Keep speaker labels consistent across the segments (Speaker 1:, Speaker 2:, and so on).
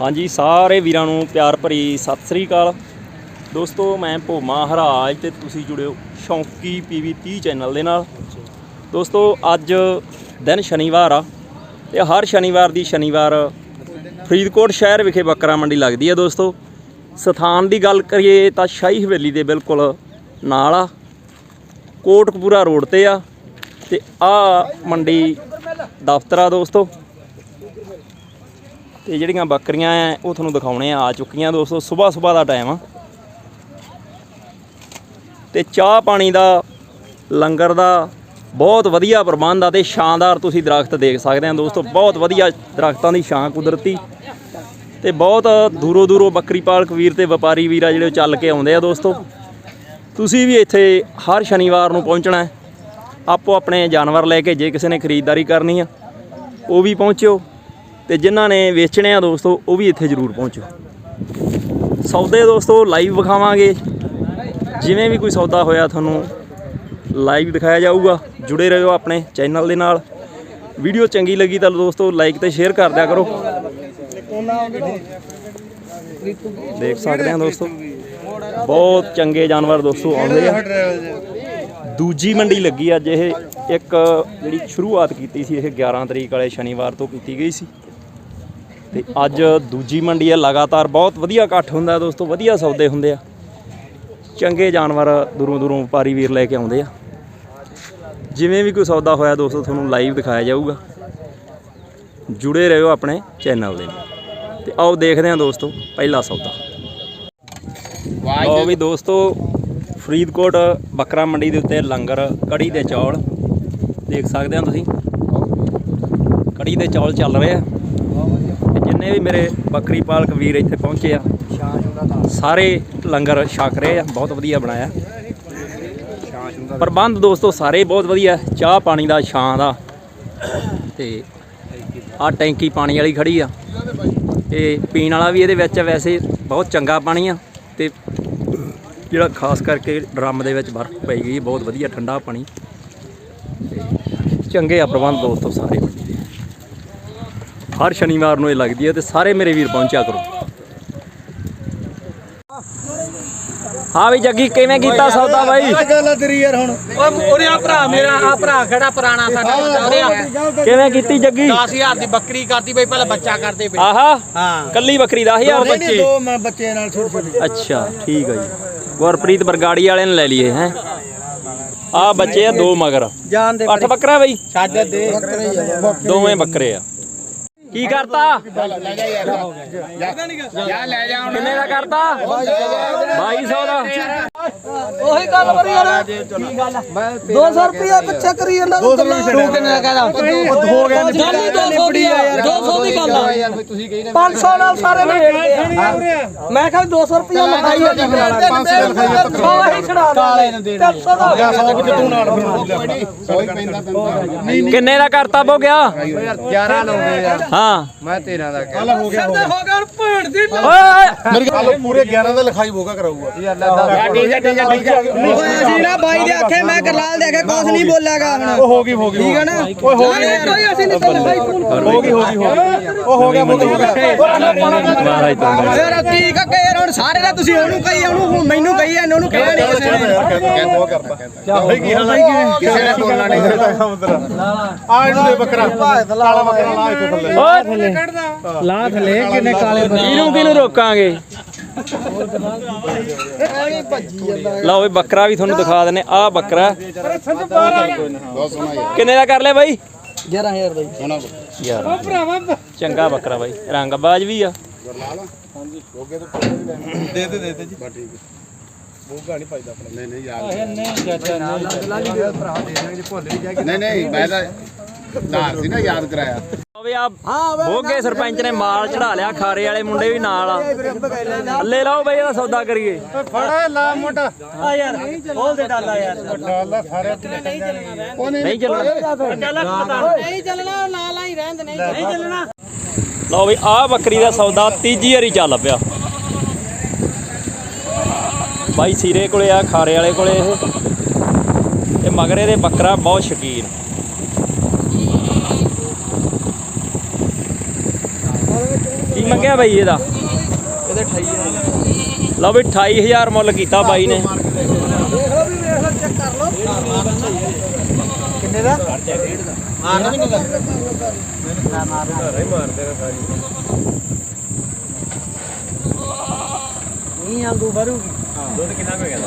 Speaker 1: ਹਾਂਜੀ, ਸਾਰੇ ਵੀਰਾਂ ਨੂੰ ਪਿਆਰ ਭਰੀ ਸਤਿ ਸ੍ਰੀ ਅਕਾਲ। ਦੋਸਤੋ, ਮੈਂ ਭੋਮਾ ਹਰਾਜ ਤੇ ਤੁਸੀਂ ਜੁੜਿਓ ਸ਼ੌਂਕੀ ਪੀਵੀ 30 ਚੈਨਲ ਦੇ ਨਾਲ। ਦੋਸਤੋ, ਅੱਜ ਦਿਨ ਸ਼ਨੀਵਾਰ ਆ ਤੇ ਹਰ ਸ਼ਨੀਵਾਰ ਦੀ ਸ਼ਨੀਵਾਰ ਫਰੀਦਕੋਟ ਸ਼ਹਿਰ ਵਿਖੇ ਬੱਕਰਾ ਮੰਡੀ ਲੱਗਦੀ ਆ ਦੋਸਤੋ। ਸਥਾਨ ਦੀ ਗੱਲ ਕਰੀਏ ਤਾਂ ਸ਼ਾਹੀ ਹਵੇਲੀ ਦੇ ਬਿਲਕੁਲ ਨਾਲ ਆ। ਕੋਟਕਪੂਰਾ ਰੋਡ ਤੇ ਆ ਤੇ ਆ ਮੰਡੀ ਦਫ਼ਤਰ ਆ ਦੋਸਤੋ। ਤੇ ਜਿਹੜੀਆਂ ਬੱਕਰੀਆਂ ਆ ਉਹ ਤੁਹਾਨੂੰ ਦਿਖਾਉਣੇ ਆ ਆ ਚੁੱਕੀਆਂ ਦੋਸਤੋ, ਸਵੇਰ ਸਵੇਰ ਦਾ ਟਾਈਮ ਆ। ਤੇ ਚਾਹ ਪਾਣੀ ਦਾ, ਲੰਗਰ ਦਾ ਬਹੁਤ ਵਧੀਆ ਪ੍ਰਬੰਧ ਆ ਤੇ ਸ਼ਾਨਦਾਰ ਤੁਸੀਂ ਦਰਖਤ ਦੇਖ ਸਕਦੇ ਆ ਦੋਸਤੋ, ਬਹੁਤ ਵਧੀਆ ਦਰਖਤਾਂ ਦੀ ਛਾਂ ਕੁਦਰਤੀ ਤੇ ਬਹੁਤ ਦੂਰੋਂ ਦੂਰੋਂ ਬੱਕਰੀ ਪਾਲਕ ਵੀਰ ਤੇ ਵਪਾਰੀ ਵੀਰ ਆ ਜਿਹੜੇ ਉਹ ਚੱਲ ਕੇ ਆਉਂਦੇ ਆ ਦੋਸਤੋ। ਤੁਸੀਂ ਵੀ ਇੱਥੇ ਹਰ ਸ਼ਨੀਵਾਰ ਨੂੰ ਪਹੁੰਚਣਾ ਹੈ। ਆਪੋ ਆਪਣੇ ਜਾਨਵਰ ਲੈ ਕੇ ਜੇ ਕਿਸੇ ਨੇ ਖਰੀਦਦਾਰੀ ਕਰਨੀ ਆ, ਉਹ ਵੀ ਪਹੁੰਚਿਓ। ਤੇ ਜਿਨ੍ਹਾਂ ਨੇ ਵੇਚਣੇ ਆ ਦੋਸਤੋ, ਉਹ ਵੀ ਇੱਥੇ ਜ਼ਰੂਰ ਪਹੁੰਚੋ। ਸੌਦੇ ਦੋਸਤੋ ਲਾਈਵ ਵਿਖਾਵਾਂਗੇ। ਜਿਵੇਂ ਵੀ ਕੋਈ ਸੌਦਾ ਹੋਇਆ ਤੁਹਾਨੂੰ ਲਾਈਵ ਦਿਖਾਇਆ ਜਾਊਗਾ। ਜੁੜੇ ਰਹੋ ਆਪਣੇ ਚੈਨਲ ਦੇ ਨਾਲ। ਵੀਡੀਓ ਚੰਗੀ ਲੱਗੀ ਤਾਂ ਦੋਸਤੋ ਲਾਈਕ ਤੇ ਸ਼ੇਅਰ ਕਰ ਦਿਆ ਕਰੋ। ਦੇਖ ਸਕਦੇ ਆ ਦੋਸਤੋ। ਬਹੁਤ ਚੰਗੇ ਜਾਨਵਰ ਦੋਸਤੋ ਆਉਂਦੇ ਆ। ਦੂਜੀ ਮੰਡੀ ਲੱਗੀ ਅੱਜ ਇਹ। ਇੱਕ ਜਿਹੜੀ ਸ਼ੁਰੂਆਤ ਕੀਤੀ ਸੀ, ਇਹ 11 ਤਰੀਕ ਵਾਲੇ ਸ਼ਨੀਵਾਰ ਤੋਂ ਕੀਤੀ ਗਈ ਸੀ। ਤੇ ਅੱਜ ਦੂਜੀ ਮੰਡੀ ਹੈ ਲਗਾਤਾਰ ਬਹੁਤ ਵਧੀਆ ਇਕੱਠ ਹੁੰਦਾ ਦੋਸਤੋ, ਵਧੀਆ ਸੌਦੇ ਹੁੰਦੇ ਆ। ਚੰਗੇ ਜਾਨਵਰ ਦੂਰੋਂ ਦੂਰੋਂ ਵਪਾਰੀ ਵੀਰ ਲੈ ਕੇ ਆਉਂਦੇ ਆ। ਜਿਵੇਂ ਵੀ ਕੋਈ ਸੌਦਾ ਹੋਇਆ ਦੋਸਤੋ, ਤੁਹਾਨੂੰ ਲਾਈਵ ਦਿਖਾਇਆ ਜਾਊਗਾ। ਜੁੜੇ ਰਹੋ ਆਪਣੇ ਚੈਨਲ ਦੇ ਨਾਲ। ਤੇ ਆਓ ਦੇਖਦੇ ਹਾਂ ਦੋਸਤੋ, ਪਹਿਲਾ ਸੌਦਾ। ਲਓ ਵੀ ਦੋਸਤੋ, ਫਰੀਦਕੋਟ ਬੱਕਰਾ ਮੰਡੀ ਦੇ ਉੱਤੇ ਲੰਗਰ, ਕੜੀ ਦੇ ਚੌਲ। ਦੇਖ ਸਕਦੇ ਹੋ ਤੁਸੀਂ? ਕੜੀ ਦੇ ਚੌਲ ਚੱਲ ਰਹੇ ਆ। ਜਿੰਨੇ ਵੀ ਮੇਰੇ ਬੱਕਰੀ ਪਾਲਕ ਵੀਰ ਇੱਥੇ ਪਹੁੰਚੇ ਆ ਸਾਰੇ ਲੰਗਰ ਛਕ ਰਹੇ ਆ ਬਹੁਤ ਵਧੀਆ ਬਣਾਇਆ। ਪ੍ਰਬੰਧ ਦੋਸਤੋ ਸਾਰੇ ਬਹੁਤ ਵਧੀਆ ਚਾਹ ਪਾਣੀ ਦਾ ਛਾਂ ਦਾ। ਤੇ ਆ ਟੈਂਕੀ ਪਾਣੀ ਵਾਲੀ ਖੜੀ ਆ। ਤੇ ਪੀਣ ਵਾਲਾ ਵੀ ਇਹਦੇ ਵਿੱਚ ਆ, ਵੈਸੇ ਬਹੁਤ ਚੰਗਾ ਪਾਣੀ ਆ। ਤੇ ਜਿਹੜਾ ਖਾਸ ਕਰਕੇ ਡਰਮ ਦੇ ਵਿੱਚ ਬਰਫ਼ ਪਈ ਗਈ ਬਹੁਤ ਵਧੀਆ ਠੰਡਾ ਪਾਣੀ। ਤੇ ਚੰਗੇ ਆ ਪ੍ਰਬੰਧ ਦੋਸਤੋ ਸਾਰੇ। ਹਰ ਸ਼ਨੀਵਾਰ ਨੂੰ ਇਹ ਲੱਗਦੀ ਹੈ ਤੇ ਸਾਰੇ ਮੇਰੇ ਵੀਰ ਪਹੁੰਚਿਆ ਕਰੋ। ਹਾਂ ਵੀ ਜੱਗੀ ਕਿਵੇਂ ਕੀਤਾ ਸੌਦਾ ਬਾਈ?
Speaker 2: ਗੱਲ ਆ ਤੇਰੀ ਯਾਰ ਹੁਣ।
Speaker 3: ਉਹਦੇ ਆ ਭਰਾ ਮੇਰਾ ਆ ਭਰਾ ਖੜਾ ਪੁਰਾਣਾ ਸਾਡਾ ਉਹਦੇ ਆ।
Speaker 1: ਕਿਵੇਂ ਕੀਤੀ ਜੱਗੀ?
Speaker 3: 10000 ਦੀ ਬੱਕਰੀ ਕਰਤੀ ਬਈ ਪਹਿਲਾਂ ਬੱਚਾ ਕਰਦੇ ਪਏ
Speaker 1: ਆਹਾ
Speaker 3: ਹਾਂ।
Speaker 1: ਕੱਲੀ ਬੱਕਰੀ 10000
Speaker 2: ਨਹੀਂ ਨਹੀਂ
Speaker 1: ਬੱਚੇ?
Speaker 2: ਦੋ ਮੈਂ ਬੱਚੇ ਨਾਲ ਛੋਟੇ ਛੋਟੇ।
Speaker 1: ਅੱਛਾ ਠੀਕ ਹੈ ਜੀ। ਗੁਰਪ੍ਰੀਤ ਬਰਗਾੜੀ ਵਾਲੇ ਨੇ ਲੈ ਲਈਏ ਹੈ। ਆ ਬੱਚੇ ਆ ਦੋ ਮਗਰ।
Speaker 3: ਜਾਨ ਦੇ
Speaker 1: ਅੱਠ ਬੱਕਰਾ ਬਈ?
Speaker 3: ਛੱਡ ਦੇ।
Speaker 1: ਦੋਵੇਂ ਬੱਕਰੇ ਆ। ਕੀ ਕਰਤਾ? ਕਿੰਨੇ ਦਾ ਕਰਤਾ? 2200 ਦਾ।
Speaker 3: ਉਹੀ ਗੱਲ ਕਰੀ ਯਾਰ ਕੀ ਗੱਲ 200 ਰੁਪਏ ਪਿੱਛੇ ਕਰੀ ਜਾਂਦਾ ਤੂੰ ਕਿੰਨੇ ਦਾ ਕਹਦਾ
Speaker 2: ਹੋ ਗਿਆ
Speaker 3: ਗੱਲ ਹੀ 200 ਦੀ ਆ 200 ਦੀ ਗੱਲ ਆ।
Speaker 2: ਯਾਰ ਫੇ ਤੁਸੀਂ ਕਹੀ
Speaker 3: 500 ਨਾਲ ਸਾਰੇ ਨੇ ਵੇਚਦੇ ਆ ਮੈਂ ਕਿਹਾ 200 ਰੁਪਏ ਲਗਾਈ ਆ 500 ਲਗਾਈ ਆ ਛੜਾ ਕਾਲੇ ਨੂੰ ਦੇ 300 ਦਾ
Speaker 2: 100 ਕਿ ਤੂੰ ਨਾਲ ਫਿਰ ਸੌ ਹੀ ਪੈਂਦਾ ਪੈਂਦਾ
Speaker 1: ਕਿੰਨੇ ਦਾ ਕਰਤਾ ਬੋ ਗਿਆ?
Speaker 2: 11 ਲੋਗੇ ਯਾਰ।
Speaker 1: ਹਾਂ।
Speaker 2: ਮੈਂ 13 ਦਾ ਕਹਿ ਹੋ ਗਿਆ
Speaker 3: ਹੋ ਗਿਆ। ਭੇੜ ਦੀ
Speaker 1: ਓਏ
Speaker 2: ਮੇਰੀ ਗੱਲ ਪੂਰੇ 11 ਦਾ ਲਿਖਾਈ ਹੋਗਾ ਕਰਾਊਗਾ। ਯਾਰ ਠੀਕ ਹੈ ਠੀਕ ਹੈ ਠੀਕ ਹੈ
Speaker 3: ਅਸੀਂ ਨਾ ਬਾਈ ਦੇ ਆਖੇ ਮੈਂ ਕਰਲਾਲ ਦੇ ਆਖੇ ਕੁਝ ਨਹੀਂ ਬੋਲਿਆਗਾ ਹੁਣ।
Speaker 2: ਉਹ ਹੋ ਗਈ ਹੋ ਗਈ ਠੀਕ ਹੈ ਨਾ? ਓਏ ਹੋ ਗਈ
Speaker 3: ਕੋਈ ਅਸੀਂ ਨਹੀਂ ਕਹਿੰਦੇ ਬਾਈ ਫੋਨ
Speaker 2: ਹੋ ਗਈ ਹੋ ਗਈ ਹੋ ਗਈ। ਉਹ ਹੋ ਗਿਆ ਹੋ ਗਿਆ
Speaker 1: ਮਹਾਰਾਜ ਤੋਂ
Speaker 3: ਯਾਰ ਕੀ ਕਹੇ ਯਾਰ ਹੁਣ ਸਾਰੇ ਦਾ ਤੁਸੀਂ ਉਹਨੂੰ ਕਹੀ ਉਹਨੂੰ ਮੈਨੂੰ ਕਹੀ ਜਾਂਦੇ ਉਹਨੂੰ ਕਹਿਆ ਨਹੀਂ ਕਿਸੇ ਨੇ।
Speaker 2: ਉਹ ਕਰਤਾ ਭਾਈ ਕੀ ਹਾਲ ਹੈ ਕਿਸੇ ਨੇ ਬੋਲਣਾ ਨਹੀਂ। ਆ ਇਹਨੂੰ ਦੇ ਬੱਕਰਾ। ਕਾਲਾ ਬੱਕਰਾ ਲਾ ਇੱਥੇ ਥੱਲੇ।
Speaker 1: ਓਏ।
Speaker 3: ਲਾ ਥਲੇ। ਕਿੰਨੇ ਕਾਲੇ
Speaker 1: ਇਹਨੂੰ ਕਿਹਨੂੰ ਰੋਕਾਂਗੇ? ਲਓ ਵੀ ਬੱਕਰਾ ਵੀ ਤੁਹਾਨੂੰ ਦਿਖਾ ਦਿੰਨੇ ਆ ਬੱਕਰਾ। ਕਿੰਨੇ ਦਾ ਕਰ ਲਿਆ ਬਾਈ?
Speaker 3: 11000 ਬਾਈ।
Speaker 1: ਯਾਰ ਚੰਗਾ ਬੱਕਰਾ ਬਾਈ ਰੰਗ ਬਾਜ ਵੀ ਆ।
Speaker 2: ਦੇ ਦੇ ਦੇ ਦੇ ਜੀ। ਬਸ ਠੀਕ ਨਹੀਂ ਪਾਈਦਾ ਆਪਣਾ। ਨਹੀਂ ਨਹੀਂ ਯਾਦ ਨਹੀਂ ਨਹੀਂ ਮੈਂ ਤਾਂ ਧਾਰ ਸੀ ਨਾ ਯਾਦ ਕਰਾਇਆ।
Speaker 1: ਲਓ ਵੀ ਆ ਬੋਗੇ ਸਰਪੰਚ ਨੇ ਮਾਲ ਚੜਾ ਲਿਆ ਖਾਰੇ ਵਾਲੇ ਮੁੰਡੇ ਵੀ ਨਾਲ ਆ। ਥੱਲੇ ਲਾਓ ਬਈ ਇਹਦਾ ਸੌਦਾ ਕਰੀਏ।
Speaker 2: ਫੜਾ ਲਾ ਮੋਟਾ
Speaker 3: ਆ ਯਾਰ ਖੋਲ ਦੇ ਡਾਲਾ ਯਾਰ।
Speaker 2: ਡਾਲਾ ਸਾਰੇ
Speaker 1: ਨਹੀਂ। ਚੱਲਣਾ।
Speaker 3: ਨਹੀਂ। ਚੱਲਣਾ ਨਾਲ ਹੀ ਰਹਿੰਦੇ ਨਹੀਂ ਨਹੀਂ ਚੱਲਣਾ।
Speaker 1: ਲਓ ਵੀ ਆਹ ਬੱਕਰੀ ਦਾ ਸੌਦਾ ਤੀਜੀ ਵਾਰੀ ਚੱਲ ਪਿਆ। ਬਾਈ ਸੀਰੇ ਕੋਲੇ ਆ ਖਾਰੇ ਵਾਲੇ ਕੋਲੇ ਇਹ। ਤੇ ਮਗਰ ਇਹਦੇ ਬੱਕਰਾ ਬਹੁਤ ਸ਼ਕੀਨ। ਮੰਗਿਆ ਬਾਈ ਇਹਦਾ?
Speaker 3: ਇਹਦੇ 28000
Speaker 1: ਲਓ ਵੀ 28000 ਮੁੱਲ ਕੀਤਾ ਬਾਈ ਨੇ।
Speaker 3: ਦੇਖ ਲਓ ਵੀ ਵੇਖ ਲਓ ਚੈੱਕ ਕਰ ਲਓ। ਕਿੰਨੇ ਦਾ? ਮਾਰਨਾ ਵੀ ਨਹੀਂ ਦਾ ਨਹੀਂ ਆਂਗੂ ਭਰੂਗੀ
Speaker 2: ਦੁੱਧ ਕਿੰਨਾ ਹੋ ਗਿਆ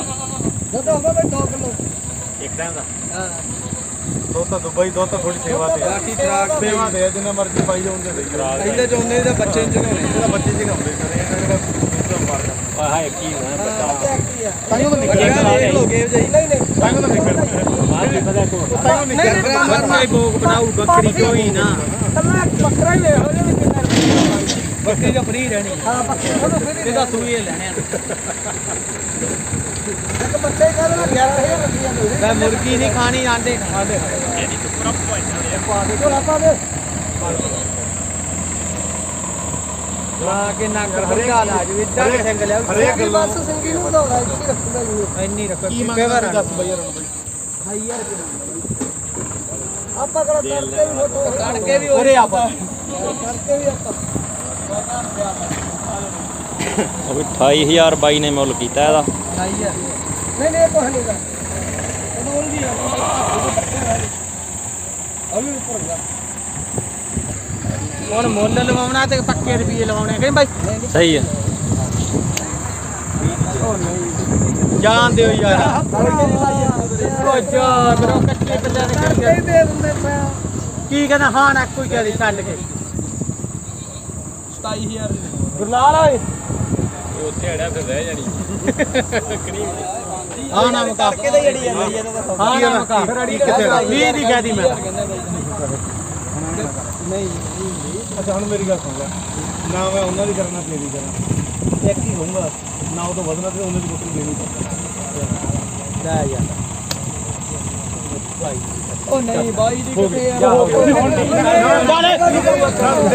Speaker 3: ਦੁੱਧ ਹੋਗਾ ਬਈ 2 ਕਿਲੋ।
Speaker 2: ਇੱਕ ਟਾਈਮ ਦਾ।
Speaker 3: ਹਾਂ।
Speaker 2: ਦੁੱਧ ਤਾਂ ਦੁਬਈ ਦੁੱਧ ਤਾਂ ਥੋੜੀ ਸੇਵਾ ਤੇ
Speaker 3: ਬਾਕੀ ਖਰਾਕ
Speaker 2: ਸੇਵਾ ਤੇ ਜਿੰਨਾ ਮਰਜ਼ੀ ਪਾਈ ਜਾਉਂਦੇ ਤੇ
Speaker 3: ਪਹਿਲੇ ਚਾਹੁੰਦੇ ਇਹਦਾ ਬੱਚੇ ਚਗਾਉਣੇ
Speaker 2: ਇਹਦਾ ਬੱਚੇ ਜੀ ਹੁੰਦੇ ਸਾਰੇ ਇਹਨਾਂ ਜਿਹੜਾ ਸਿਸਟਮ ਮਾਰਦਾ ਹਾਏ ਕੀ ਨਾ
Speaker 3: ਤਾਈਓ ਤਾਂ ਨਿਕਲ ਦੇਖ ਲੋ ਗੇਵ ਜਾਈ ਨਹੀਂ ਨਹੀਂ।
Speaker 2: ਤਾਈਓ ਤਾਂ ਨਿਕਲ ਮਾਰ ਵੀ ਪਤਾ ਕੋ ਤਾਈਓ ਨਿਕਲ
Speaker 3: ਬੱਚਾ ਹੀ
Speaker 2: ਭੋਗ ਬਣਾਉ ਬੱਕਰੀ ਕਿਉਂ ਹੀ ਨਾ।
Speaker 3: ਕੱਲਾ ਬੱਕਰਾ ਹੀ ਵੇਖ ਲਓ ਜੇ ਕਿੰਨਾ ਬੱਕਰੀ ਦਾ ਫਰੀ ਰਹਿਣੀ ਹਾਂ ਬੱਕਰੀ ਦਾ ਫਰੀ ਇਹਦਾ ਸੂਈ ਲੈਣੇ ਇੱਕ ਮੈਂ ਮੁਰਗੀ ਨਹੀਂ ਖਾਣੀ ਆਂਡੇ ਖਾਣੇ ਇਹਦੀ ਟੁਕੜਾ ਪਾ ਦੇ। ਕੋਲ ਆਪਾਂ ਦੇ ਲਾ ਕੇ ਨਾ ਕਰ ਹਰੇਕ ਲਾ ਜੂ ਇੱਦਾਂ ਦੇ ਸਿੰਘ ਲਿਆ।
Speaker 2: ਹਰੇਕ ਗੱਲੋਂ
Speaker 3: ਬਸ ਸਿੰਘੀ ਨੂੰ ਵਧਾਉਣਾ ਇੱਥੇ ਰੱਖੂਗਾ ਜੀ। ਇੰਨੀ ਰੱਖੋ
Speaker 2: ਕੀ ਮੰਗਦਾ ਵੀ ਦੱਸ ਬਈ ਯਾਰ ਹੁਣ ਬਈ।
Speaker 3: ਆਪਾਂ ਕੜਾ ਕਰਕੇ ਵੀ ਫੋਟੋ ਕਰਕੇ ਵੀ ਉਰੇ ਆਪਾਂ। ਕਰਕੇ ਵੀ ਆਪਾਂ।
Speaker 1: ਉਹ ਵੀ 28000 ਬਾਈ ਨੇ ਮੁੱਲ ਕੀਤਾ ਇਹਦਾ।
Speaker 3: ਨਹੀਂ ਨਹੀਂ ਕੁਛ ਨਹੀਂ ਦਾ ਉਹਨੂੰ ਵੀ ਅਭੀ ਉੱਪਰ ਗਿਆ ਹੁਣ ਮੁੱਲ ਲਵਾਉਣਾ ਤੇ ਪੱਕੇ ਰੁਪਏ ਲਵਾਉਣੇ ਕਿ ਬਾਈ
Speaker 1: ਸਹੀ ਹੈ
Speaker 3: ਜਾਣ ਦਿਓ ਯਾਰ। ਉਹ ਜਾ ਬਰੋ ਕੱਚੇ ਪੰਜਾ ਦੇ ਕਰਕੇ। ਦੇ ਦਿੰਦੇ ਕੀ ਕਹਿੰਦਾ ਹਾਂ ਨਾ ਕੋਈ ਕਹਦੀ ਛੱਡ ਕੇ। 27000 ਗੁਰਲਾਲ ਓਏ।
Speaker 2: ਉੱਥੇ ਅੜਿਆ ਫਿਰ ਰਹਿ ਜਾਣੀ।
Speaker 3: ਹਾਂ ਨਾ ਮਕਾ ਕਰਕੇ ਤਾਂ ਜੜੀ ਜਾਂਦੀ ਹੈ ਹਾਂ ਨਾ ਮਕਾ
Speaker 2: ਕਿੱਥੇ
Speaker 3: 20 ਦੀ ਕਹਦੀ ਮੈਂ।
Speaker 2: ਅੱਛਾ ਹੁਣ ਮੇਰੀ ਗੱਲ ਸੁਣ ਲੈ। ਨਾ ਮੈਂ ਉਹਨਾਂ ਦੀ ਕਰਨਾ ਤੇਰੀ ਕਰਾਂ ਇੱਕ ਹੀ ਹੋਊਗਾ। ਨਾ ਉਹ ਤੋਂ ਵਧਣਾ ਤੇ ਉਹਨਾਂ ਦੀ ਬੱਕਰੀ ਦੇਣੀ। ਪਊ
Speaker 3: ਲੈ ਯਾਰ। ਉਹ ਨਹੀਂ ਬਾਈ ਦੀ ਕਿਤੇ ਯਾਰ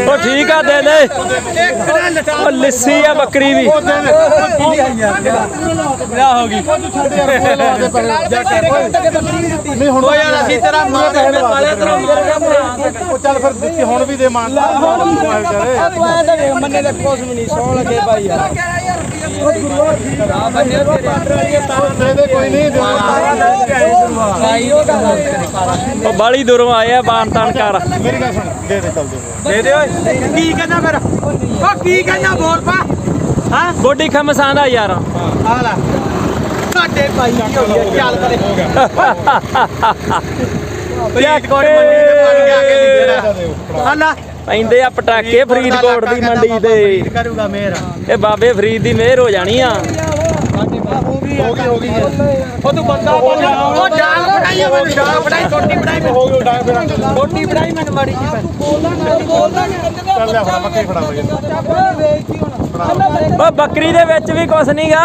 Speaker 1: ਉਹ ਠੀਕ ਆ ਦੇ ਦੇ। ਉਹ ਲਿੱਸੀ ਆ ਬੱਕਰੀ ਵੀ।
Speaker 3: ਵਿਆਹ ਹੋ ਗਈ।
Speaker 2: ਨਹੀਂ ਹੁਣ
Speaker 3: ਉਹ ਯਾਰ ਅਸੀਂ ਤੇਰਾ ਮਾਂ ਦੇ ਵਾਲੇ ਤੇਰਾ
Speaker 2: ਉਹ ਚੱਲ ਫਿਰ ਦਿੱਤੀ ਹੁਣ ਵੀ ਦੇ ਮਾਨ ਕਰੇ
Speaker 3: ਮੰਨੇ ਦੇ ਕੋਸ ਵੀ ਨਹੀਂ ਸੌਣ ਲੱਗੇ ਭਾਈ ਯਾਰ। ਆ ਬੰਨੇ
Speaker 2: ਦੇ ਦੇ ਕੋਈ ਨਹੀਂ ਦੇ
Speaker 3: ਭਾਈ ਉਹ ਗੱਲ
Speaker 1: ਉਹ ਬਾਲੀ ਦੂਰੋਂ ਆਏ ਆ ਬਾਣ ਤਾਣ ਕਰ
Speaker 2: ਮੇਰੀ ਗੱਲ ਸੁਣ ਦੇ ਦੇ ਚੱਲ ਦੇ।
Speaker 3: ਦੇ ਦੇ ਓਏ। ਕੀ ਕਹਿੰਦਾ ਫਿਰ? ਉਹ ਕੀ ਕਹਿੰਦਾ ਬੋਲ ਪਾ? ਹਾਂ?
Speaker 1: ਗੋਡੀ ਖਮਸਾਂ ਦਾ ਯਾਰ।
Speaker 3: ਆ ਲੈ। ਸਾਡੇ ਭਾਈ ਕੀ ਹੋ ਗਿਆ। ਚੱਲ ਕਰੇ ਫਰੀਦਕੋਟ ਮੰਡੀ ਦੇ ਕੇ ਆ। ਕੇ ਨਿਕਲਿਆ ਹਾਲਾ
Speaker 1: ਪੈਂਦੇ ਆ ਪਟਾਕੇ ਫਰੀਦਕੋਟ ਦੀ ਮੰਡੀ ਤੇ।
Speaker 3: ਕਰੂਗਾ ਮੇਰਾ
Speaker 1: ਇਹ ਬਾਬੇ ਫਰੀਦ ਦੀ ਮਿਹਰ ਹੋ ਜਾਣੀ ਆ।
Speaker 2: ਹੋ ਗਈ ਹੋ ਗਈ
Speaker 3: ਉਹ ਤੂੰ ਬੰਦਾ ਬਣ ਉਹ ਜਾਨ ਬਣਾਈ ਆ ਮੈਨੂੰ ਜਾਨ ਬਣਾਈ ਛੋਟੀ ਬਣਾਈ
Speaker 2: ਹੋ ਗਈ ਡਾਂਗ ਫਿਰ
Speaker 3: ਛੋਟੀ ਬਣਾਈ ਮੈਨੂੰ ਮਾੜੀ ਜੀ ਤੂੰ ਬੋਲਦਾ ਨਾ ਬੋਲਦਾ ਨਹੀਂ
Speaker 2: ਚੱਲ ਲੈ ਫੜਾ ਬੱਕਰੀ ਫੜਾ ਬਈ।
Speaker 1: ਉਹ ਬੱਕਰੀ ਦੇ ਵਿੱਚ ਵੀ ਕੁਛ ਨਹੀਂਗਾ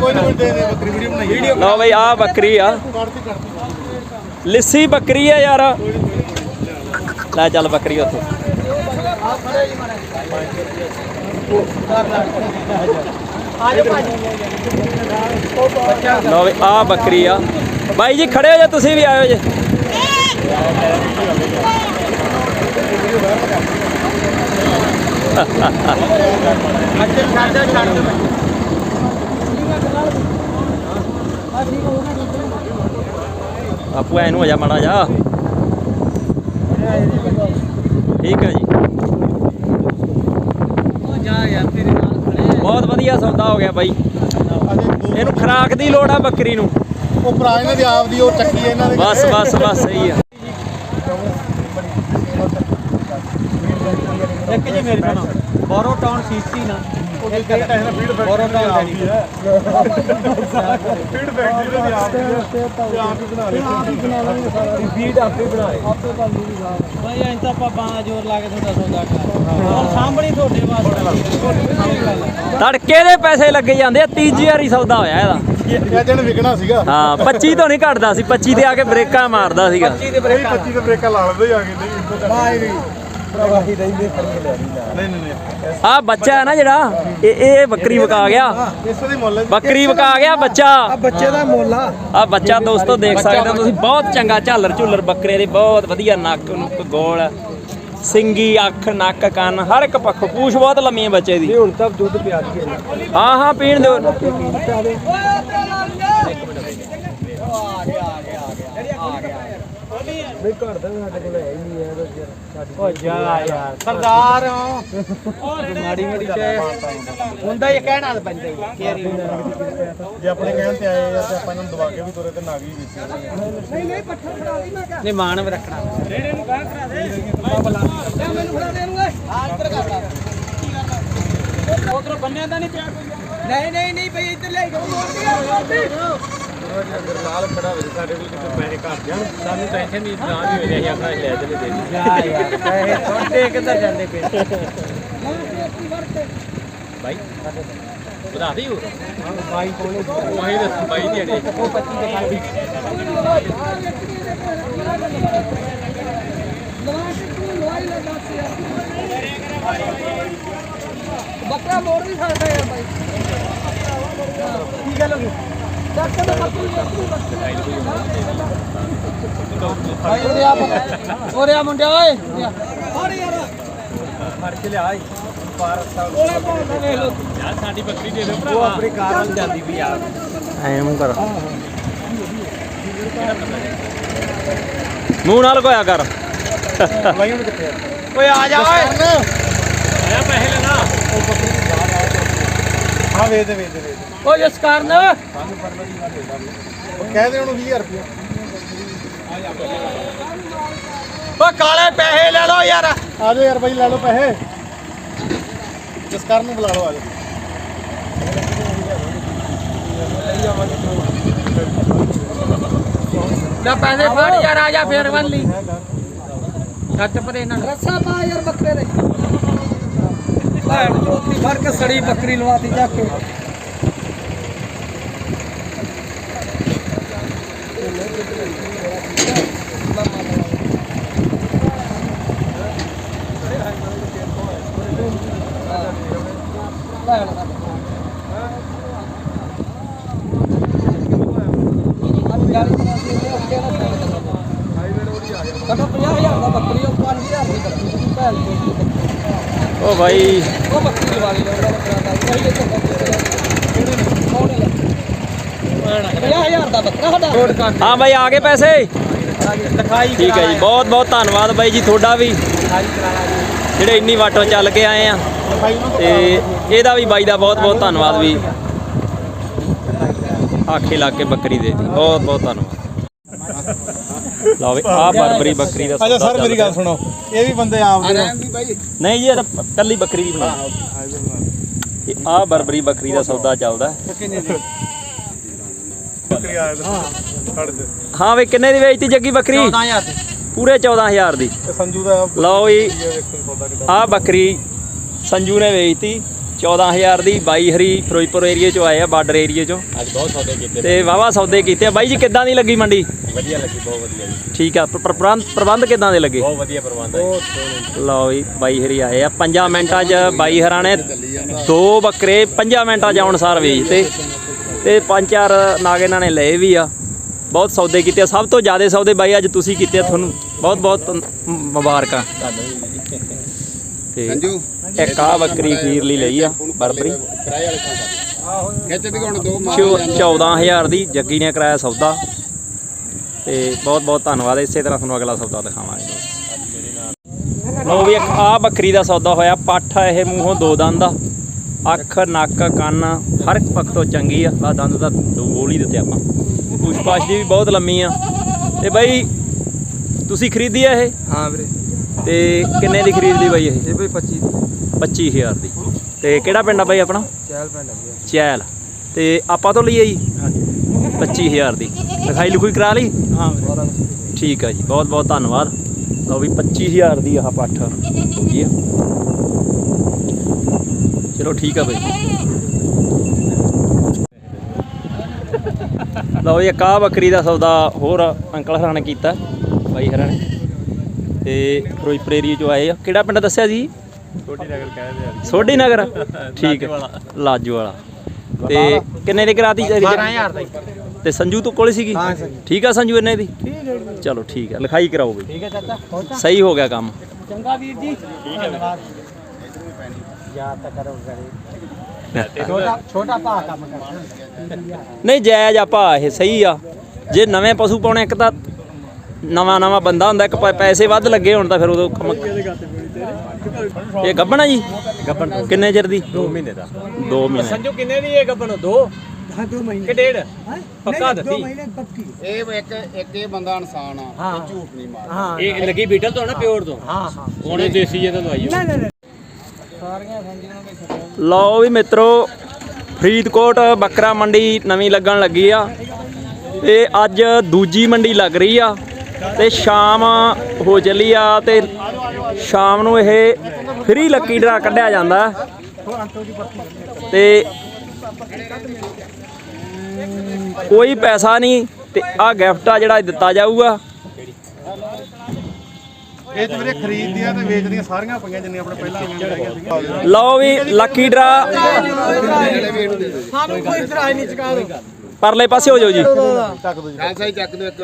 Speaker 2: ਕੋਈ ਨਹੀਂ ਦੇ ਦੇ ਬੱਕਰੀ ਵੀਡੀਓ ਬਣਾਈ ਵੀਡੀਓ
Speaker 1: ਲਓ ਬਈ ਆ ਬੱਕਰੀ ਆ। ਲਿੱਸੀ ਬੱਕਰੀ ਆ ਯਾਰ। ਲੈ ਚੱਲ ਬੱਕਰੀ ਉੱਥੇ। ਲਓ ਬਈ ਆ ਬੱਕਰੀ ਆ। ਬਾਈ ਜੀ, ਖੜੇ ਹੋ ਜਾ, ਤੁਸੀਂ ਵੀ ਆਇਓ ਜੇ।
Speaker 3: ਅੱਛੇ
Speaker 1: ਆਪੂ, ਐਨੂੰ ਹੋ ਜਾ, ਮਾੜਾ ਜਾ। ਠੀਕ ਹੈ ਜੀ
Speaker 3: ਉਹ ਜਾ ਯਾਰ ਤੇਰੇ ਨਾਲ ਖੜੇ
Speaker 1: ਬਹੁਤ ਵਧੀਆ ਸੌਦਾ ਹੋ ਗਿਆ ਬਾਈ। ਇਹਨੂੰ ਖਰਾਕ ਦੀ ਲੋੜ ਆ ਬੱਕਰੀ ਨੂੰ।
Speaker 2: ਉਹ ਭਰਾ ਇਹਨਾਂ ਦੀ ਆਪ ਦੀ ਉਹ ਚੱਕੀ ਇਹਨਾਂ ਦੇ
Speaker 1: ਬਸ ਬਸ ਬਸ ਸਹੀ ਆ।
Speaker 3: ਇੱਕ ਜੀ ਮੇਰੇ ਸੁਣੋ ਬੋਰੋ ਟਾਊਨ ਸੀਸੀ ਨਾ
Speaker 2: ਉਹਦੇ ਕਹੇ ਤਾਂ ਇਹਨਾਂ ਫੀਡ
Speaker 3: ਬੋਰੋ ਟਾਊਨ
Speaker 2: ਆਪ ਦੀ ਹੈ ਫੀਡ ਫੈਕਟਰੀ ਦੀ ਆਪ ਦੀ ਹੈ ਤੇ ਆਪ ਹੀ ਬਣਾ ਲਈ
Speaker 3: ਬੀਡ ਆਪੇ ਬਣਾਏ। ਆਪੇ ਬੰਦੀ ਦੀ ਗੱਲ ਭਾਈ ਐਂ ਤਾਂ ਆਪਾਂ ਬਾਂਹ ਜ਼ੋਰ ਲਾ ਕੇ ਤੁਹਾਡਾ ਸੌਦਾ ਕਰ ਹੁਣ ਸਾਂਭਣੀ ਤੁਹਾਡੇ ਵਾਸਤੇ
Speaker 1: ਤੜਕੇ ਦੇ ਪੈਸੇ ਲੱਗੇ ਜਾਂਦੇ ਆ ਤੀਜੀ ਵਾਰੀ ਸੌਦਾ ਹੋਇਆ ਇਹਦਾ।
Speaker 2: ਇਹ ਦਿਨ ਵਿਕਣਾ ਸੀਗਾ।
Speaker 1: ਹਾਂ 25 ਤੋਂ ਨਹੀਂ ਘਟਦਾ ਸੀ 25 ਤੇ ਆ ਕੇ ਬ੍ਰੇਕਾਂ ਮਾਰਦਾ ਸੀਗਾ।
Speaker 3: ਦੇ
Speaker 2: ਇਹ 25 ਦੇ ਬ੍ਰੇਕਾਂ ਲਾ ਲੈਂਦੇ ਆ ਕੇ। ਨਹੀਂ
Speaker 3: ਬਾਈ ਵੀ। ਪ੍ਰਵਾਹੀ ਰਹਿੰਦੇ ਫਰਮੇ ਲੈ
Speaker 2: ਨਹੀਂ ਨਹੀਂ ਨਹੀਂ
Speaker 1: ਆ ਬੱਚਾ ਹੈ ਨਾ ਜਿਹੜਾ ਇਹ ਇਹ ਬੱਕਰੀ ਵਕਾ ਗਿਆ।
Speaker 2: ਇਸ ਦੀ ਮੁੱਲ ਹੈ
Speaker 1: ਬੱਕਰੀ ਵਕਾ ਗਿਆ ਬੱਚਾ।
Speaker 3: ਬੱਚੇ ਦਾ ਮੁੱਲ ਆ।
Speaker 1: ਆ ਬੱਚਾ ਦੋਸਤੋ ਦੇਖ ਸਕਦੇ ਹੋ ਤੁਸੀਂ ਬਹੁਤ ਚੰਗਾ ਝਾਲਰ ਝੁੱਲਰ ਬੱਕਰੇ ਦੇ ਬਹੁਤ ਵਧੀਆ ਨੱਕ ਨੁੱਕ ਗੋਲ ਸਿੰਗੀ ਅੱਖ ਨੱਕ ਕੰਨ ਹਰ ਇੱਕ ਪੱਖੋਂ ਪੂਛ ਬਹੁਤ ਲੰਮੀ ਹੈ ਬੱਚੇ ਦੀ।
Speaker 2: ਹੁਣ ਤੱਕ ਦੁੱਧ ਪਿਆ ਕੇ
Speaker 1: ਹਾਂ ਹਾਂ ਪੀਣ ਦਿਓ।
Speaker 2: ਨਹੀਂ ਘਰ ਦਾ ਵੀ ਸਾਡੇ ਕੋਲ ਹੈ ਹੀ ਨਹੀਂ ਹੈ ਇਹਦਾ ਯਾਰ ਸਾਡੀ
Speaker 3: ਓ ਜਾ ਯਾਰ। ਸਰਦਾਰ। ਤੂੰ ਮਾੜੀ ਮੇਰੀ ਚਾਹ ਹੁੰਦਾ ਹੀ ਕਹਿਣਾ ਤਾਂ ਪੈਂਦਾ ਹੀ ਕੇਰੀ
Speaker 2: ਜੇ ਆਪਣੇ ਕਹਿਣ ਤੇ ਆਏ ਯਾਰ ਤੇ ਆਪਾਂ ਇਹਨਾਂ ਨੂੰ ਦਵਾ ਕੇ ਵੀ ਤੁਰੇ ਤੇ ਨਾਗੀ ਵੀ ਵੇਚੀ
Speaker 3: ਨਹੀਂ ਮਾਣ ਵੀ ਰੱਖਣਾ। ਉਧਰ ਬੰਨਿਆ ਤਾਂ ਨਹੀਂ ਪਿਆ ਕੋਈ। ਨਹੀਂ ਨਹੀਂ ਨਹੀਂ ਭਈ ਇੱਧਰ ਲੈ ਜਾਓ
Speaker 2: ਨਾਲ ਖੜਾ ਹੋਵੇ ਸਾਡੇ ਕੋਲ ਕਿਤੇ ਪੈਸੇ ਘਰ ਜਾਣ। ਸਾਨੂੰ ਟੈਨਸ਼ਨ ਨਹੀਂ ਨਾ ਵੀ ਹੋਵੇ ਅਸੀਂ ਆਪਣਾ ਲੈ ਚਲੇ ਦੇ
Speaker 3: ਜਾ ਯਾਰ ਪੈਸੇ ਛੋਟੇ ਕਿੱਧਰ ਜਾਂਦੇ ਪਏ।
Speaker 2: ਬਾਈ ਵਧਾ ਦੀ ਹੋ
Speaker 3: ਬਾਈ ਕੋਲੇ
Speaker 2: ਉਹੀ ਦੱਸ ਬਾਈ ਦੀ ਅੜੇ
Speaker 3: ਉਹ 25 ਦੇ ਖਾਲੀ
Speaker 4: ਬੱਕਰਾ ਮੋੜ ਨਹੀਂ ਸਕਦਾ ਯਾਰ ਬਾਈ।
Speaker 3: ਕੀ ਗੱਲ ਹੋ ਗਈ?
Speaker 4: ਉਰੇ ਆ ਬੱਕਰਾ। ਉਰੇ ਆ ਮੁੰਡਿਆ ਓਏ ਯਾਰ
Speaker 3: ਫੜ ਕੇ ਲਿਆ
Speaker 4: ਕੋਲੇ ਪਾਉਂਦਾ ਵੇਖ ਲੋ
Speaker 2: ਯਾਰ ਸਾਡੀ ਬੱਕਰੀ ਦੇ ਦਿਓ
Speaker 3: ਉਹ ਆਪਣੀ ਕਾਰ ਨਾਲ ਜਾਂਦੀ ਵੀ ਯਾਰ
Speaker 1: ਐਂ ਮੂੰਹ ਕਰ ਮੂੰਹ ਨਾਲ ਕੋਇਆ ਕਰ
Speaker 2: ਹੁਣ ਕਿੱਥੇ ਆ
Speaker 3: ਓਏ ਆ ਜਾ ਓਏ
Speaker 2: ਆਇਆ ਪੈਸੇ ਲੈਣਾ ਹਾਂ ਵੇਚ ਦੇ ਵੇਚ ਦੇ ਵੇਚ ਦੇ।
Speaker 4: ਓ ਜਸ ਕਰਨ
Speaker 2: ਉਹ ਕਹਿ ਦੇ ਉਹਨੂੰ 20000 ਰੁਪਏ
Speaker 3: ਓ ਕਾਲੇ ਪੈਸੇ ਲੈ ਲਓ ਯਾਰ।
Speaker 2: ਆ ਜਾਓ ਯਾਰ ਬਾਈ ਲੈ ਲਓ ਪੈਸੇ। ਜਸਕਰ ਨੂੰ ਬੁਲਾ ਲਓ ਆ ਜਾਓ।
Speaker 3: ਲੈ ਪੈਸੇ ਫੜ ਯਾਰ ਆ ਜਾ ਫੇਰ ਵੰਨ ਲਈ। ਛੱਟ ਪਰ ਇਹਨਾਂ ਨੂੰ।
Speaker 4: ਰੱਸਾ ਪਾ ਯਾਰ ਬੱਕਰੇ ਦੇ। ਭੈਣ ਚੋਤੀ ਫੜ ਕੇ ਸੜੀ ਬੱਕਰੀ ਲਵਾਤੀ ਜਾ ਕੇ। ਭੈਣ ਦਾ ਅੱਜ ਯਾਰੀ ਬਣਾ ਕੇ ਉਹ ਕਿਹੜਾ ਕਹਿੰਦਾ 50000 ਦਾ ਬੱਕਰੀ ਉਹ 5000 ਦੀ ਬੱਕਰੀ ਭੈਣ ਚੋਤੀ
Speaker 1: ਓ ਭਾਈ
Speaker 4: ਉਹ ਬੱਕਰੀ ਦਾ ਸਹੀ ਹੈ ਕਿਹੜੇ ਨੇ ਕੌਣ ਲੈ। 50000 ਦਾ ਬੱਕਰਾ ਸਾਡਾ।
Speaker 3: ਕੋਡ ਕਰ
Speaker 1: ਹਾਂ ਭਾਈ ਆ ਗਏ। ਪੈਸੇ
Speaker 3: ਲਿਖਾਈ
Speaker 1: ਠੀਕ ਹੈ ਜੀ ਬਹੁਤ ਬਹੁਤ ਧੰਨਵਾਦ ਬਾਈ ਜੀ ਤੁਹਾਡਾ ਵੀ। ਜਿਹੜੇ ਇੰਨੀ ਵਾਟੋਂ ਚੱਲ ਕੇ ਆਏ ਆ। ਤੇ ਇਹਦਾ ਵੀ ਬਾਈ ਦਾ ਬਹੁਤ ਬਹੁਤ ਧੰਨਵਾਦ ਵੀ। ਆਖੇ ਲਾ ਕੇ ਬੱਕਰੀ ਦੇ ਦਿੱਤੀ। ਬਹੁਤ ਬਹੁਤ ਧੰਨਵਾਦ। ਲਓ ਵੀ ਆ ਬਰਬਰੀ ਬੱਕਰੀ ਦਾ
Speaker 2: ਅੱਛਾ ਸਰ ਮੇਰੀ ਗੱਲ ਸੁਣੋ। ਇਹ ਵੀ ਬੰਦੇ ਆਪ ਦੇ।
Speaker 1: ਨਹੀਂ ਜੀ ਇਹ ਤਾਂ ਕੱਲੀ ਬੱਕਰੀ ਦੀ ਬਣਾ। ਇਹ ਆ ਬਰਬਰੀ ਬੱਕਰੀ ਦਾ ਸੌਦਾ ਚੱਲਦਾ।
Speaker 2: ਬੱਕਰੀ ਆਇਆ
Speaker 1: ਹਾਂ। ਵੀ ਕਿੰਨੇ ਦੀ ਵੇਚਤੀ ਜੱਗੀ ਬੱਕਰੀ?
Speaker 3: 14000 ਦੀ।
Speaker 1: ਪੂਰੇ 14000 ਦੀ।
Speaker 2: ਸੰਜੂ ਦਾ
Speaker 1: ਲਓ ਜੀ ਆ ਬੱਕਰੀ ਸੰਜੂ ਨੇ ਵੇਚਤੀ। 14000 ਦੀ ਬਾਈ ਹਰੀ ਫਿਰੋਜ਼ਪੁਰ ਏਰੀਏ ਚੋਂ ਆਏ ਆ ਬਾਰਡਰ ਏਰੀਏ ਚੋਂ।
Speaker 2: ਅੱਜ ਬਹੁਤ ਸੌਦੇ ਕੀਤੇ।
Speaker 1: ਤੇ ਵਾਵਾ ਸੌਦੇ ਕੀਤੇ ਆ। ਬਾਈ ਜੀ ਕਿੱਦਾਂ ਦੀ ਲੱਗੀ ਮੰਡੀ?
Speaker 2: ਵਧੀਆ ਲੱਗੀ ਬਹੁਤ ਵਧੀਆ ਜੀ।
Speaker 1: ਠੀਕ ਆ। ਪਰ- ਪਰ- ਪ੍ਰਬੰਧ ਪ੍ਰਬੰਧ ਕਿੱਦਾਂ ਦੇ ਲੱਗੇ?
Speaker 2: ਬਹੁਤ ਵਧੀਆ ਪ੍ਰਬੰਧ ਹੈ
Speaker 1: ਲਓ ਜੀ ਬਾਈ ਹਰੀ ਆਏ ਆ। 5 ਮਿੰਟਾਂ 'ਚ ਬਾਈ ਹਰਾਂ ਨੇ ਦੋ ਬੱਕਰੇ 5 ਮਿੰਟਾਂ 'ਚ ਆਉਣ ਸਾਰ ਵੇਚਤੇ ਤੇ। ਪੰਜ ਚਾਰ ਨਾਗ ਇਹਨਾਂ ਨੇ ਲਏ ਵੀ ਆ। ਬਹੁਤ ਸੌਦੇ ਕੀਤੇ ਆ। ਸਭ ਤੋਂ ਜ਼ਿਆਦਾ ਸੌਦੇ ਬਾਈ ਅੱਜ ਤੁਸੀਂ ਕੀਤੇ ਆ ਤੁਹਾਨੂੰ। ਬਹੁਤ ਬਹੁਤ ਮੁਬਾਰਕਾਂ ਤੇ ਇੱਕ ਆ ਬੱਕਰੀ ਖੀਰ ਲਈ ਲਈ ਆ, ਬਰਬਰੀ।
Speaker 5: ਕਿਰਾਏ ਵਾਲੇ ਕੰਮ ਖਿੱਚ ਦੀ ਹੁਣ ਦੋ
Speaker 1: 14000 ਦੀ ਜੱਗੀ ਨੇ ਕਰਾਇਆ ਸੌਦਾ। ਤੇ ਬਹੁਤ ਬਹੁਤ ਧੰਨਵਾਦ, ਇਸੇ ਤਰ੍ਹਾਂ ਤੁਹਾਨੂੰ ਅਗਲਾ ਸੌਦਾ ਦਿਖਾਵਾਂਗੇ। ਲੋ ਵੀ ਇੱਕ ਆ ਬੱਕਰੀ ਦਾ ਸੌਦਾ ਹੋਇਆ, ਪੱਠ ਆ ਇਹ ਮੂੰਹੋਂ ਦੋ ਦੰਦ ਦਾ ਅੱਖ, ਨੱਕ, ਕੰਨ, ਹਰ ਇੱਕ ਪੱਖ ਤੋਂ ਚੰਗੀ ਆ ਬਾ ਦੰਦ ਤਾਂ ਦੋ ਗੋਲ ਹੀ ਦਿੱਤੇ ਆਪਾਂ। ਪੁਸ਼ਪਾਸ਼ ਦੀ ਵੀ ਬਹੁਤ ਲੰਮੀ ਆ। ਤੇ ਬਾਈ, ਤੁਸੀਂ ਖਰੀਦੀ ਆ ਇਹ?
Speaker 4: ਹਾਂ ਵੀਰੇ।
Speaker 1: ਤੇ ਕਿੰਨੇ ਦੀ ਖਰੀਦ ਲਈ ਬਾਈ ਇਹ?
Speaker 4: ਇਹ ਬਈ 25
Speaker 1: 25000 ਦੀ। ਤੇ ਕਿਹੜਾ ਪਿੰਡ ਆ ਬਾਈ ਆਪਣਾ?
Speaker 4: ਚਹਿਲ ਪਿੰਡ ਆ ਵੀਰੇ
Speaker 1: ਚੈਲ। ਤੇ ਆਪਾਂ ਤੋਂ ਲਈ ਆ ਜੀ 25000 ਦੀ। ਲਿਖਾਈ ਲਿਖੂਈ ਕਰਾ ਲਈ?
Speaker 3: ਹਾਂ।
Speaker 1: ਠੀਕ ਆ ਜੀ ਬਹੁਤ ਬਹੁਤ ਧੰਨਵਾਦ। ਲਓ ਵੀ 25000 ਦੀ ਆਹ ਪੱਠ। ਹੋ ਗਈ ਆ ਚਲੋ ਠੀਕ ਆ ਬਈ। ਲਓ ਇਹ ਕਾ ਬੱਕਰੀ ਦਾ ਸੌਦਾ ਹੋਰ ਅੰਕਲ ਹਰਾਂ ਨੇ ਕੀਤਾ। ਬਾਈ ਹਰਾਂ ਨੇ। ਤੇ ਫਿਰੋਜ਼ਪੁਰ ਏਰੀਏ ਚੋਂ ਆਏ ਆ। ਕਿਹੜਾ ਪਿੰਡ ਦੱਸਿਆ ਜੀ?
Speaker 2: ਛੋਟੀ ਨਗਰ ਕਹਿੰਦੇ ਆ
Speaker 1: ਸੋਢੀ ਨਗਰ। ਠੀਕ ਹੈ। ਲਾਜੂ ਵਾਲਾ ਤੇ ਕਿੰਨੇ ਦੀ ਕਰਾਤੀ
Speaker 3: 12000 ਦਾ। ਹੀ।
Speaker 1: ਤੇ ਸੰਜੂ ਤੋਂ ਕੋਲ ਸੀਗੀ?
Speaker 3: ਹਾਂ, ਸੰਜੂ।
Speaker 1: ਠੀਕ ਆ ਸੰਜੂ ਇੰਨੇ ਦੀ? ਚਲੋ ਠੀਕ ਆ ਲਿਖਾਈ ਕਰਾਓ ਬਈ।
Speaker 3: ਠੀਕ ਹੈ ਚਾਚਾ
Speaker 1: ਸਹੀ ਹੋ ਗਿਆ ਕੰਮ।
Speaker 3: ਚੰਗਾ ਵੀਰ ਜੀ। ਧੰਨਵਾਦ। ਯਾਦ ਤਾਂ ਕਰੋ ਕਰੇ ਛੋਟਾ ਛੋਟਾ ਭਾ ਕੰਮ ਕਰਦਾ।
Speaker 1: ਨਹੀਂ ਜਾਇਜ਼ ਆ ਭਾ ਇਹ ਸਹੀ ਆ। ਜੇ ਨਵੇਂ ਪਸ਼ੂ ਪਾਉਣੇ ਇੱਕ ਤਾਂ ਨਵਾਂ ਨਵਾਂ ਬੰਦਾ ਹੁੰਦਾ ਇੱਕ ਪੈਸੇ ਵੱਧ ਲੱਗੇ ਹੋਣ ਤਾਂ ਫਿਰ ਉਦੋਂ ਕੰਮ ਇਹ ਗੱਬਣਾ ਜੀ? ਗੱਬਣ ਕਿੰਨੇ ਚਿਰ ਦੀ? 2 ਮਹੀਨੇ ਦਾ। 2 ਮਹੀਨੇ।
Speaker 3: ਸੰਜੂ ਕਿੰਨੇ ਦੀ ਇਹ ਗੱਬਣ? ਦੋ?
Speaker 4: ਹਾਂ ਦੋ ਮਹੀਨੇ।
Speaker 3: ਕਿ ਡੇਢ?
Speaker 4: ਹਾਂ
Speaker 3: ਪੱਕਾ
Speaker 4: ਦੋ
Speaker 3: ਦੱਸੀ।
Speaker 4: ਮਹੀਨੇ ਪੱਕੀ।
Speaker 5: ਇਹ ਇੱਕ ਇੱਕ ਇਹ ਬੰਦਾ ਇਨਸਾਨ ਆ
Speaker 3: ਹਾਂ।
Speaker 5: ਇਹ ਝੂਠ ਨਹੀਂ ਮਾਰਦਾ।
Speaker 3: ਹਾਂ
Speaker 6: ਇਹ ਲੱਗੀ ਬੀਟਲ ਤੋਂ ਨਾ ਪਿਓਰ ਤੋਂ?
Speaker 3: ਹਾਂ ਹਾਂ।
Speaker 6: ਉਹਨੇ ਦੇਸੀ ਜੇ ਤੋਂ ਲਵਾਈ
Speaker 4: ਨਹੀਂ ਨਹੀਂ
Speaker 1: ਲਓ ਵੀ ਮਿੱਤਰੋ ਫਰੀਦਕੋਟ ਬੱਕਰਾ ਮੰਡੀ ਨਵੀਂ ਲੱਗਣ ਲੱਗੀ ਆ। ਤੇ ਅੱਜ ਦੂਜੀ ਮੰਡੀ ਲੱਗ ਰਹੀ ਆ। ਤੇ ਸ਼ਾਮ ਹੋ ਚੱਲੀ ਆ ਤੇ ਸ਼ਾਮ ਨੂੰ ਇਹ ਫ੍ਰੀ ਲੱਕੀ ਡਰਾ ਕੱਢਿਆ ਜਾਂਦਾ। ਤੇ ਕੋਈ ਪੈਸਾ ਨਹੀਂ ਤੇ ਆ ਗਿਫਟ ਆ ਜਿਹੜਾ ਦਿੱਤਾ ਜਾਊਗਾ।
Speaker 2: ਇਹ ਤੇ ਵੀਰੇ ਖਰੀਦਦੀਆਂ ਤੇ ਵੇਚਦੀਆਂ ਸਾਰੀਆਂ ਪਈਆਂ ਜਿੰਨੀਆਂ ਆਪਣੇ ਪਹਿਲਾਂ ਆਈਆਂ ਸੀਗੀਆਂ।
Speaker 1: ਲਓ ਵੀ ਲੱਕੀ ਡਰਾ।
Speaker 3: ਸਾਨੂੰ ਕੋਈ ਇਤਰਾਜ਼ ਨਹੀਂ ਚਕਾ ਦੋ
Speaker 1: ਪਰਲੇ ਪਾਸੇ ਹੋ ਜਾਓ ਜੀ।
Speaker 5: ਖਾਲਸਾ ਹੀ ਚੱਕ ਦਿਓ ਇੱਕ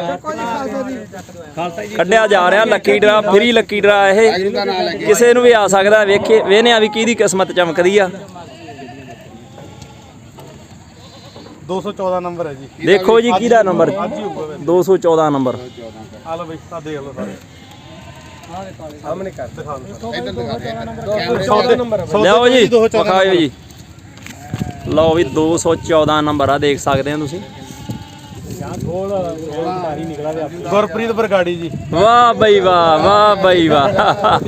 Speaker 1: ਕੱਢਿਆ ਜਾ ਰਿਹਾ lucky draw free lucky draw ਇਹ।
Speaker 5: ਦਾ
Speaker 1: ਕਿਸੇ ਨੂੰ ਵੀ ਆ ਸਕਦਾ ਵੇਖੇ ਵੇਹਨੇ ਆ ਵੀ ਕਿਹਦੀ ਕਿਸਮਤ ਚਮਕਦੀ ਆ।
Speaker 2: 214 ਨੰਬਰ ਹੈ ਜੀ।
Speaker 1: ਦੇਖੋ ਜੀ ਕਿਹਦਾ ਨੰਬਰ
Speaker 2: ਅੱਜ ਹੀ ਹੋਊਗਾ
Speaker 1: 214 ਨੰਬਰ।
Speaker 2: ਆ ਲਓ ਬਈ ਆ ਦੇਖ ਲਓ ਸਾਰੇ। ਸਾਹਮਣੇ ਕਰ। ਦਿਖਾ ਦਿਓ
Speaker 5: ਇੱਧਰ। ਦਿਖਾ ਦੇ
Speaker 1: ਲਿਆਓ ਜੀ ਵਿਖਾਓ ਜੀ। ਲਓ ਵੀ 214 ਨੰਬਰ ਆ ਦੇਖ ਸਕਦੇ ਹੋ ਤੁਸੀਂ।
Speaker 2: ਗੁਰਪ੍ਰੀਤ ਬਰਗਾੜੀ ਜੀ।
Speaker 1: ਵਾਹ ਬਈ ਵਾਹ ਵਾਹ ਬਈ ਵਾਹ।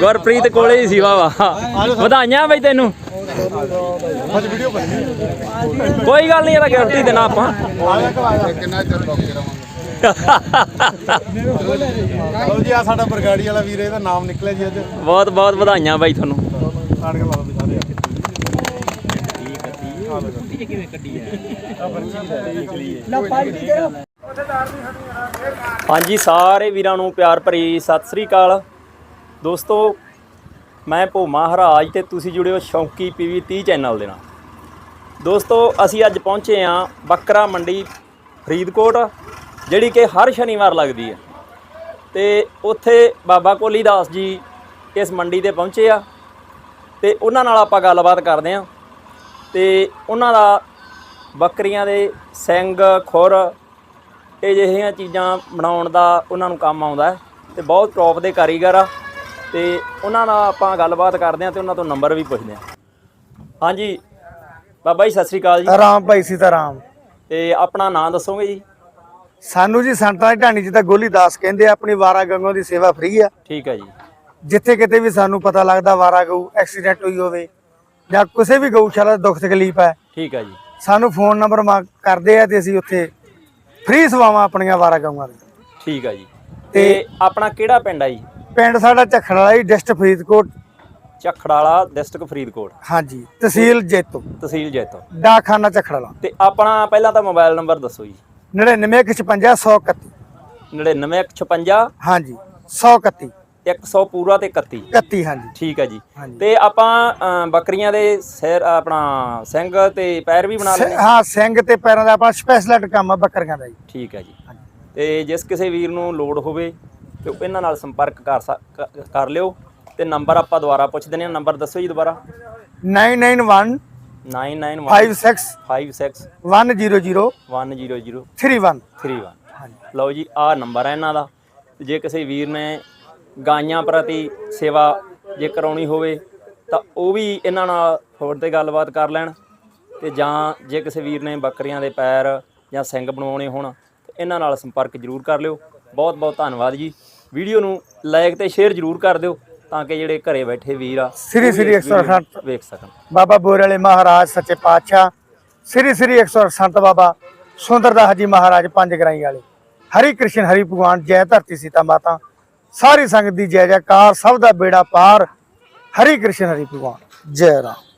Speaker 1: ਗੁਰਪ੍ਰੀਤ ਕੋਲੇ ਹੀ ਸੀ ਵਾਹ ਵਾਹ। ਵਧਾਈਆਂ ਬਈ ਤੈਨੂੰ। ਕੋਈ ਗੱਲ ਨਹੀਂ ਇਹਦਾ ਗਿਫਟ ਹੀ ਦੇਣਾ ਆਪਾਂ।
Speaker 5: ਕਿੰਨਾ ਚਿਰ ਬੌਕੇ ਰਵਾਂਗੇ
Speaker 2: ਲਓ ਜੀ ਆ ਸਾਡਾ ਬਰਗਾੜੀ ਵਾਲਾ ਵੀਰ ਇਹਦਾ ਨਾਮ ਨਿਕਲਿਆ ਜੀ ਅੱਜ।
Speaker 1: ਬਹੁਤ ਬਹੁਤ ਵਧਾਈਆਂ ਬਾਈ ਤੁਹਾਨੂੰ।
Speaker 2: ਆ?
Speaker 4: ਨਾ ਪਾਰਟੀ ਕਰੋ
Speaker 1: ਹਾਂਜੀ ਸਾਰੇ ਵੀਰਾਂ ਨੂੰ ਪਿਆਰ ਭਰੀ ਸਤਿ ਸ੍ਰੀ ਅਕਾਲ। ਦੋਸਤੋ ਮੈਂ ਭੋਮਾ ਹਰਾਜ ਤੇ ਤੁਸੀਂ ਜੁੜਿਓ ਸ਼ੌਂਕੀ ਪੀਵੀ 30 ਚੈਨਲ ਦੇ ਨਾਲ। ਦੋਸਤੋ ਅਸੀਂ ਅੱਜ ਪਹੁੰਚੇ ਹਾਂ ਬੱਕਰਾ ਮੰਡੀ ਫਰੀਦਕੋਟ ਜਿਹੜੀ ਕਿ ਹਰ ਸ਼ਨੀਵਾਰ ਲੱਗਦੀ ਹੈ। ਤੇ ਉੱਥੇ ਬਾਬਾ ਕੋਲੀ ਦਾਸ ਜੀ ਇਸ ਮੰਡੀ ਤੇ ਪਹੁੰਚੇ ਆ। ਤੇ ਉਹਨਾਂ ਨਾਲ ਆਪਾਂ ਗੱਲਬਾਤ ਕਰਦੇ ਹਾਂ। ਤੇ ਉਹਨਾਂ ਦਾ ਬੱਕਰੀਆਂ ਦੇ ਸਿੰਘ ਖੁਰ ਇਹ ਜਿਹੀਆਂ ਚੀਜ਼ਾਂ ਬਣਾਉਣ ਦਾ ਉਹਨਾਂ ਨੂੰ ਕੰਮ ਆਉਂਦਾ ਹੈ ਤੇ ਬਹੁਤ ਟੌਪ ਦੇ ਕਾਰੀਗਰ ਆ ਤੇ ਉਹਨਾਂ ਨਾਲ ਆਪਾਂ ਗੱਲਬਾਤ ਕਰਦੇ ਹਾਂ ਤੇ ਉਹਨਾਂ ਤੋਂ ਨੰਬਰ ਵੀ ਪੁੱਛਦੇ ਹਾਂ। ਹਾਂਜੀ ਬਾਬਾ ਜੀ ਸਤਿ ਸ੍ਰੀ ਅਕਾਲ ਜੀ।
Speaker 2: ਰਾਮ ਭਾਈ ਸੀਤਾਰਾਮ।
Speaker 1: ਤੇ ਆਪਣਾ ਨਾਮ ਦੱਸੋਗੇ ਜੀ?
Speaker 2: ਸਾਨੂੰ ਜੀ ਸੰਤਾਂ ਦੀ ਢਾਣੀ ਤਾਂ ਗੋਲੀ ਦਾਸ ਕਹਿੰਦੇ ਆ ਆਪਣੀ ਵਾਰਾ ਗੰਗੋ ਦੀ ਸੇਵਾ ਫ੍ਰੀ ਆ।
Speaker 1: ਠੀਕ ਹੈ ਜੀ।
Speaker 2: ਜਿੱਥੇ ਕਿਤੇ ਵੀ ਸਾਨੂੰ ਪਤਾ ਲੱਗਦਾ ਵਾਰਾ ਗਊ ਐਕਸੀਡੈਂਟ ਹੋਈ ਹੋਵੇ ਜਾਂ ਕਿਸੇ ਵੀ ਗਊਸ਼ਾਲਾ ਦੁੱਖ ਤਕਲੀਫ ਹੈ
Speaker 1: ਠੀਕ ਹੈ ਜੀ।
Speaker 2: ਸਾਨੂੰ ਫੋਨ ਨੰਬਰ ਕਰਦੇ ਆ ਤੇ ਅਸੀਂ ਉੱਥੇ ਫ੍ਰੀ ਸੇਵਾਵਾਂ ਆਪਣੀਆਂ ਵਾਰਾ ਗਊਆਂ ਦੀ।
Speaker 1: ਠੀਕ ਹੈ ਜੀ। ਤੇ ਆਪਣਾ ਕਿਹੜਾ ਪਿੰਡ ਆ ਜੀ?
Speaker 2: ਪਿੰਡ ਸਾਡਾ ਝੱਖੜ ਵਾਲਾ ਜੀ ਡਿਸਟ੍ਰਿਕਟ ਫਰੀਦਕੋਟ।
Speaker 1: ਝਖੜਾਲਾ ਡਿਸਟ੍ਰਿਕਟ ਫਰੀਦਕੋਟ।
Speaker 2: ਹਾਂਜੀ ਤਹਿਸੀਲ ਜੈਤੋ।
Speaker 1: ਤਹਿਸੀਲ ਜੈਤੋ।
Speaker 2: ਡਾਕਖਾਨਾ ਝੱਖੜ ਵਾਲਾ।
Speaker 1: ਤੇ ਆਪਣਾ ਪਹਿਲਾਂ ਤਾਂ ਮੋਬਾਈਲ ਨੰਬਰ ਦੱਸੋ ਜੀ।
Speaker 2: 9956
Speaker 1: 9956
Speaker 2: ਹਾਂਜੀ 131
Speaker 1: 100 ਪੂਰਾ ਤੇ 31
Speaker 2: 31 ਹਾਂਜੀ।
Speaker 1: ਠੀਕ ਹੈ ਜੀ।
Speaker 2: ਹਾਂਜੀ।
Speaker 1: ਤੇ ਆਪਾਂ ਅ, ਬੱਕਰੀਆਂ ਦੇ ਸਿਰ ਆਪਣਾ ਸਿੰਘ ਤੇ ਪੈਰ ਵੀ ਬਣਾ ਲੈਣੇ
Speaker 2: ਹਾਂ? ਸਿੰਘ ਤੇ ਪੈਰਾਂ ਦਾ ਆਪਣਾ ਸਪੈਸ਼ਲਿਸਟ ਕੰਮ ਆ ਬੱਕਰੀਆਂ ਦਾ ਜੀ।
Speaker 1: ਠੀਕ ਹੈ ਜੀ। ਤੇ ਜਿਸ ਕਿਸੇ ਵੀਰ ਨੂੰ ਲੋੜ ਹੋਵੇ ਤੇ ਉਹ ਇਹਨਾਂ ਨਾਲ ਸੰਪਰਕ ਕਰ ਸਕ- ਕ- ਕਰ ਲਿਓ। ਤੇ ਨੰਬਰ ਆਪਾਂ ਦੁਬਾਰਾ ਪੁੱਛ ਦਿੰਦੇ ਹਾਂ। ਨੰਬਰ ਦੱਸੋ ਜੀ ਦੁਬਾਰਾ।
Speaker 2: 991
Speaker 1: 991
Speaker 2: 56
Speaker 1: 56
Speaker 2: 100
Speaker 1: 100
Speaker 2: 31
Speaker 1: 31 ਲਓ ਜੀ ਆਹ ਨੰਬਰ ਹੈ ਇਹਨਾਂ ਦਾ। ਤੇ ਜੇ ਕਿਸੇ ਵੀਰ ਨੇ ਗਾਈਆਂ ਪ੍ਰਤੀ ਸੇਵਾ ਜੇ ਕਰਾਉਣੀ ਹੋਵੇ ਤਾਂ ਉਹ ਵੀ ਇਹਨਾਂ ਨਾਲ ਫੋਨ ਤੇ ਗੱਲਬਾਤ ਕਰ ਲੈਣ ਤੇ ਜਾਂ ਜੇ ਕਿਸੇ ਵੀਰ ਨੇ ਬੱਕਰੀਆਂ ਦੇ ਪੈਰ ਜਾਂ ਸਿੰਗ ਬਣਵਾਉਣੇ ਹੋਣ ਤੇ ਇਹਨਾਂ ਨਾਲ ਸੰਪਰਕ ਜ਼ਰੂਰ ਕਰ ਲਿਓ। ਬਹੁਤ ਬਹੁਤ ਧੰਨਵਾਦ ਜੀ। ਵੀਡੀਓ ਨੂੰ ਲਾਈਕ ਤੇ ਸ਼ੇਅਰ ਜ਼ਰੂਰ ਕਰ ਦਿਓ ਤਾਂ ਕਿ ਜਿਹੜੇ ਘਰੇ ਬੈਠੇ ਵੀਰ ਆ
Speaker 2: ਸ੍ਰੀ ਸ੍ਰੀ 168
Speaker 1: ਵੇਖ ਸਕਣ।
Speaker 2: ਬਾਬਾ ਬੋਰੇ ਵਾਲੇ ਮਹਾਰਾਜ ਸੱਚੇ ਪਾਤਸ਼ਾਹ ਸ੍ਰੀ ਸ੍ਰੀ 168 ਬਾਬਾ ਸੁੰਦਰਦਾਸ ਜੀ ਮਹਾਰਾਜ ਪੰਜ ਗਰਾਈ ਵਾਲੇ। ਹਰੀ ਕ੍ਰਿਸ਼ਨ ਹਰੀ ਭਗਵਾਨ ਜੈ ਧਰਤੀ ਸੀਤਾ ਮਾਤਾ। ਸਾਰੀ ਸੰਗਤ ਦੀ ਜੈ ਜੈਕਾਰ, ਸਭ ਦਾ ਬੇੜਾ ਪਾਰ। ਹਰੀ ਕ੍ਰਿਸ਼ਨ, ਹਰੀ ਭਗਵਾਨ। ਜੈ ਰਾਮ।